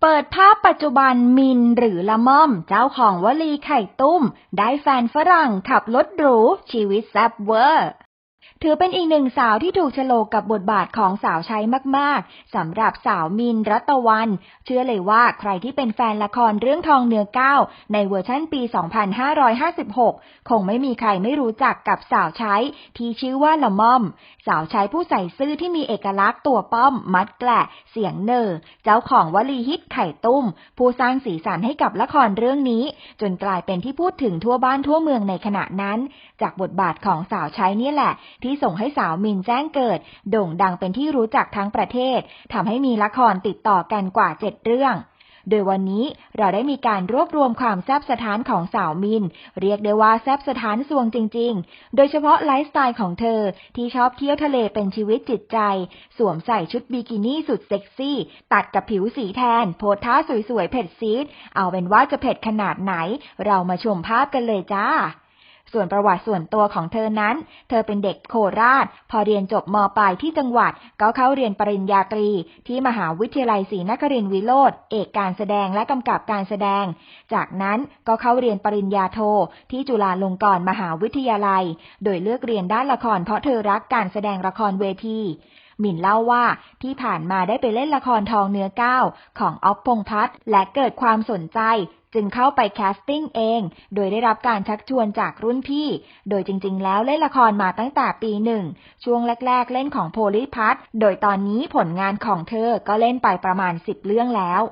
เปิดภาพปัจจุบันมินหรือละม่อม เจ้าของวลีไข่ตุ้ม ได้แฟนฝรั่งขับรถหรูชีวิตแซ่บเวอร์ ถือเป็นอีกหนึ่งสาวที่ถูกโฉลกกับบทบาทของสาวใช้มาก ๆ สำหรับสาวมินรัตวัน เชื่อเลยว่าใครที่เป็นแฟนละครเรื่องทองเนื้อก้าวในเวอร์ชั่นปี 2556 คงไม่มีใครไม่รู้จักกับสาวใช้ที่ชื่อว่าละม่อม สาวใช้ผู้ใส่ซื่อที่มีเอกลักษณ์ตัวป้อม มัดแกละเสียงเนอเจ้าของวลีฮิตไข่ตุ้ม ผู้สร้างสีสันให้กับละครเรื่องนี้ จนกลายเป็นที่พูดถึงทั่วบ้านทั่วเมืองในขณะนั้น จากบทบาทของสาวใช้นี่แหละที่ส่งให้สาวมินแจ้งเกิด โด่งดังเป็นที่รู้จักทั้งประเทศทำให้มีละครติดต่อกันกว่าเจ็ดเรื่องโดยวันนี้เราได้มีการรวบรวมความแซบสถานของสาวมิน เรียกได้ว่าแซบสถานสวงจริง ๆ โดยเฉพาะไลฟ์สไตล์ของเธอที่ชอบเที่ยวทะเลเป็นชีวิตจิตใจ สวมใส่ชุดบิกินี่สุดเซ็กซี่ ตัดกับผิวสีแทน โพสท่าสวยๆเผ็ดซีด เอาเป็นว่าจะเผ็ดขนาดไหน เรามาชมภาพกันเลยจ้า ส่วนประวัติส่วนตัวของเธอนั้น เธอเป็นเด็กโคราช พอเรียนจบมปลายที่จังหวัด ก็เข้าเรียนปริญญาตรี ที่มหาวิทยาลัยศรีนครินทรวิโรธเอกการแสดงและกำกับการแสดง จากนั้นก็เข้าเรียนปริญญาโท ที่จุฬาลงกรณ์มหาวิทยาลัย โดยเลือกเรียนด้านละครเพราะเธอรักการแสดงละครเวที มิ่นเล่าว่าที่ผ่านมาได้ไปเล่นละครทองเนื้อก้าวของอ๊อฟพงพัฒน์และเกิดความสนใจจึงเข้าไปแคสติ้งเอง โดยได้รับการชักชวนจากรุ่นพี่ โดยจริง ๆ แล้วเล่นละครมาตั้งแต่ปีหนึ่ง ช่วงแรก ๆ เล่นของโพลิพัทโดยตอนนี้ผลงานของเธอก็เล่นไปประมาณ 10 เรื่องแล้ว